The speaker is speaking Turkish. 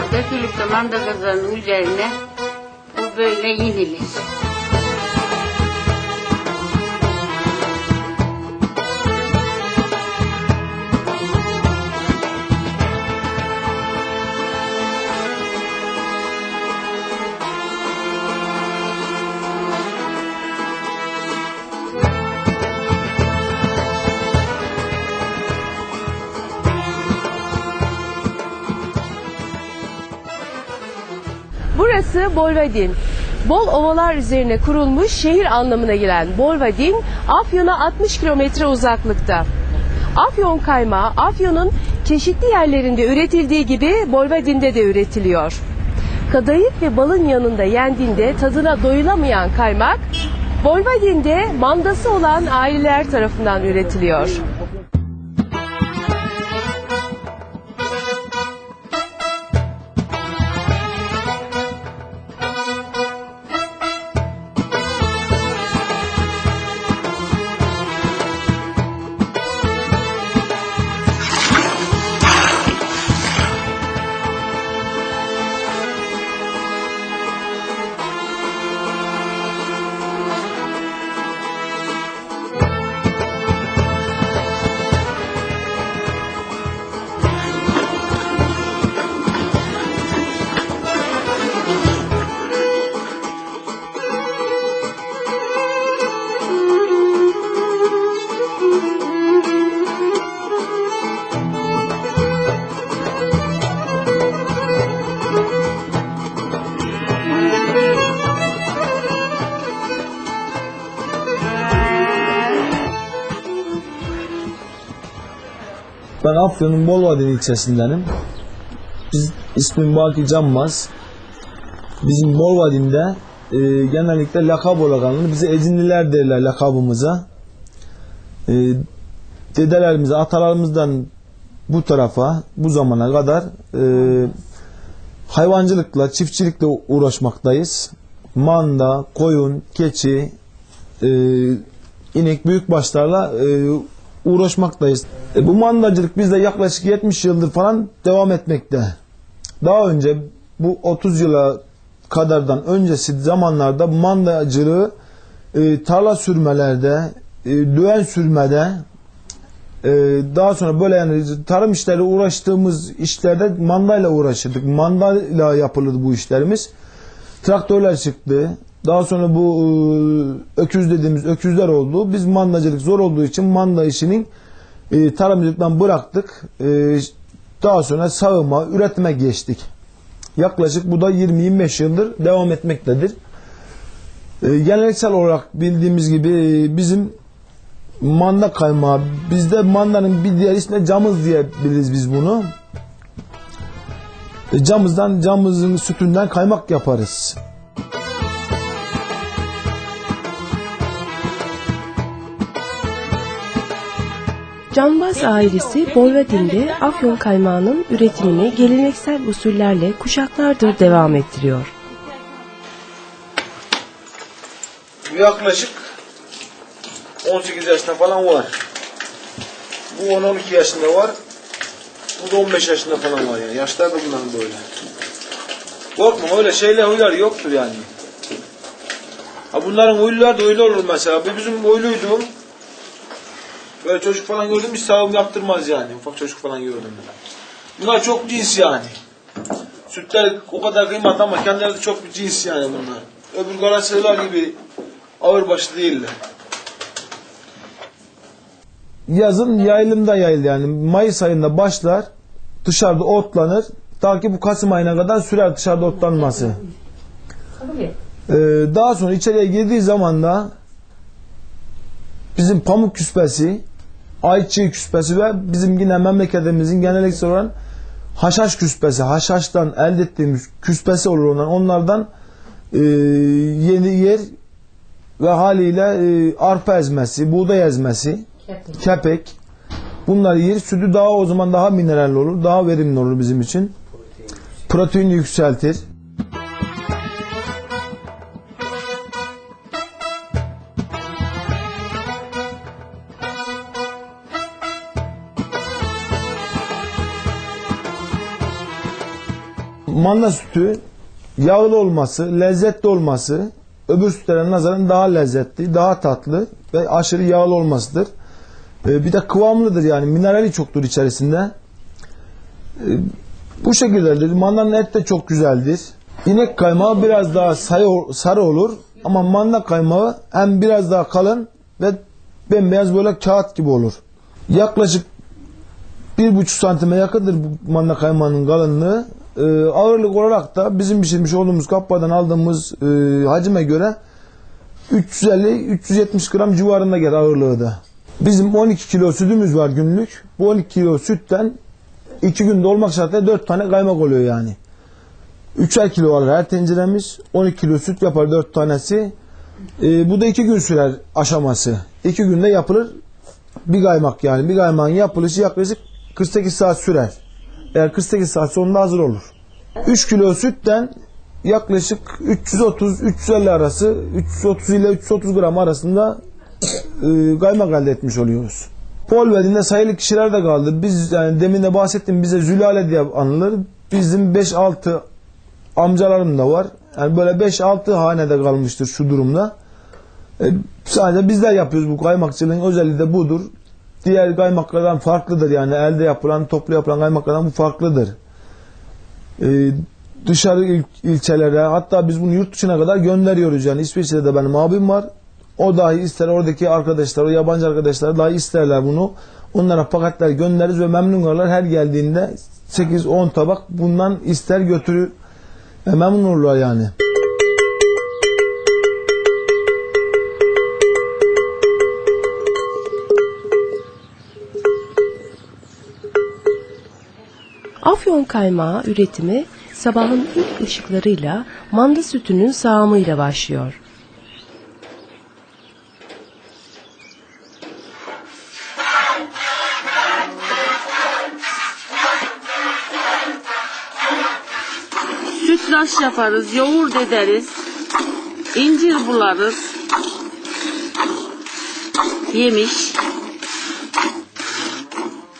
Ha dökülüp manda kazanın üzerine bu böyle yenilir. Burası Bolvadin. Bol ovalar üzerine kurulmuş şehir anlamına gelen Bolvadin, Afyon'a 60 kilometre uzaklıkta. Afyon kaymağı, Afyon'un çeşitli yerlerinde üretildiği gibi Bolvadin'de de üretiliyor. Kadayıf ve balın yanında yendiğinde tadına doyulamayan kaymak, Bolvadin'de mandası olan aileler tarafından üretiliyor. Ben Afyon'un Bolvadin ilçesindenim. Biz ismim Baki Canmaz. Bizim Bolvadin'de e, genellikle lakab olarak alınır. Bize Ecinliler derler lakabımıza. E, dedelerimize, atalarımızdan bu tarafa, bu zamana kadar e, hayvancılıkla, çiftçilikle uğraşmaktayız. Manda, koyun, keçi, e, inek, büyükbaşlarla e, uğraşmaktayız. E, bu mandacılık bizde yaklaşık 70 yıldır falan devam etmekte. Daha önce bu 30 yıla kadardan öncesi zamanlarda mandacılığı e, tarla sürmelerde, e, düven sürmede, e, daha sonra böyle yani tarım işleri uğraştığımız işlerde mandayla uğraşırdık. Mandayla yapılırdı bu işlerimiz. Traktörler çıktı. Daha sonra bu e, öküz dediğimiz öküzler oldu. Biz mandacılık zor olduğu için manda işinin e, tarımcılıktan bıraktık. E, daha sonra sağıma, üretime geçtik. Yaklaşık bu da 20-25 yıldır devam etmektedir. E, geleneksel olarak bildiğimiz gibi e, bizim manda kaymağı, bizde mandanın bir diğer ismi camız diye biliriz biz bunu. E, camızdan, camızın sütünden kaymak yaparız. Canbaz ailesi Bolvadin'de Afyon kaymağının üretimini geleneksel usullerle kuşaklardır devam ettiriyor. yaklaşık 18 yaşında falan var. Bu 10-12 yaşında var. Bu da 15 yaşında falan var yani. Yaşlar da bunların böyle. Korkma öyle şeyler huylar yoktur yani. Ha bunların huylular da öyle olur mesela. Bu bizim huyluydu. Böyle çocuk falan gördüm hiç sağım yaptırmaz yani. Ufak çocuk falan gördüm. Bunlar çok cins yani. Sütler o kadar kıymetli ama kendileri de çok bir cins yani bunlar. Öbür garasyalar gibi ağır başlı değiller. Yazın yayılımda yayıl yani Mayıs ayında başlar dışarıda otlanır ta ki bu Kasım ayına kadar sürer dışarıda otlanması. Ee, daha sonra içeriye girdiği zaman da bizim pamuk küspesi ayçiçeği küspesi ve bizim yine memleketimizin geleneksel olan haşhaş küspesi, haşhaştan elde ettiğimiz küspesi olur ondan. Onlardan e, yeni yer ve haliyle e, arpa ezmesi, buğday ezmesi, kepek. Bunları yer. Sütü daha o zaman daha mineralli olur, daha verimli olur bizim için. Protein yükseltir. Manda sütü yağlı olması, lezzetli olması öbür sütlere nazaran daha lezzetli, daha tatlı ve aşırı yağlı olmasıdır. Ee, bir de kıvamlıdır yani minerali çoktur içerisinde. Ee, bu şekildedir. Mandanın et de çok güzeldir. İnek kaymağı biraz daha sarı olur ama manda kaymağı hem biraz daha kalın ve bembeyaz böyle kağıt gibi olur. Yaklaşık bir buçuk santime yakındır bu manda kaymağının kalınlığı. Ee, ağırlık olarak da bizim pişirmiş olduğumuz kappadan aldığımız e, hacime göre 350-370 gram civarında gelir ağırlığı da. Bizim 12 kilo sütümüz var günlük. Bu 12 kilo sütten 2 günde olmak şartıyla 4 tane kaymak oluyor yani. 3'er kilo alır her tenceremiz. 12 kilo süt yapar 4 tanesi. Ee, bu da 2 gün sürer aşaması. 2 günde yapılır bir kaymak yani. Bir kaymağın yapılışı yaklaşık 48 saat sürer. Eğer 48 saat sonunda hazır olur. 3 kilo sütten yaklaşık 330-350 arası 330 ile 330 gram arasında e, kaymak elde etmiş oluyoruz. Polvedin'de sayılı kişiler de kaldı. Biz yani demin de bahsettim bize Zülale diye anılır. Bizim 5-6 amcalarım da var. Yani böyle 5-6 hanede kalmıştır şu durumda. E, sadece bizler yapıyoruz bu kaymakçılığın özelliği de budur. Diğer kaymaklardan farklıdır yani elde yapılan, toplu yapılan kaymaklardan bu farklıdır. E, dışarı il- ilçelere hatta biz bunu yurt dışına kadar gönderiyoruz yani İsviçre'de de benim abim var. O dahi ister oradaki arkadaşlar, o yabancı arkadaşlar dahi isterler bunu. Onlara paketler göndeririz ve memnun kalırlar. Her geldiğinde 8-10 tabak bundan ister götürür. E, memnun olurlar yani. Afyon kaymağı üretimi sabahın ilk ışıklarıyla manda sütünün sağımıyla başlıyor. Sütlaç yaparız, yoğurt ederiz. incir bularız. Yemiş.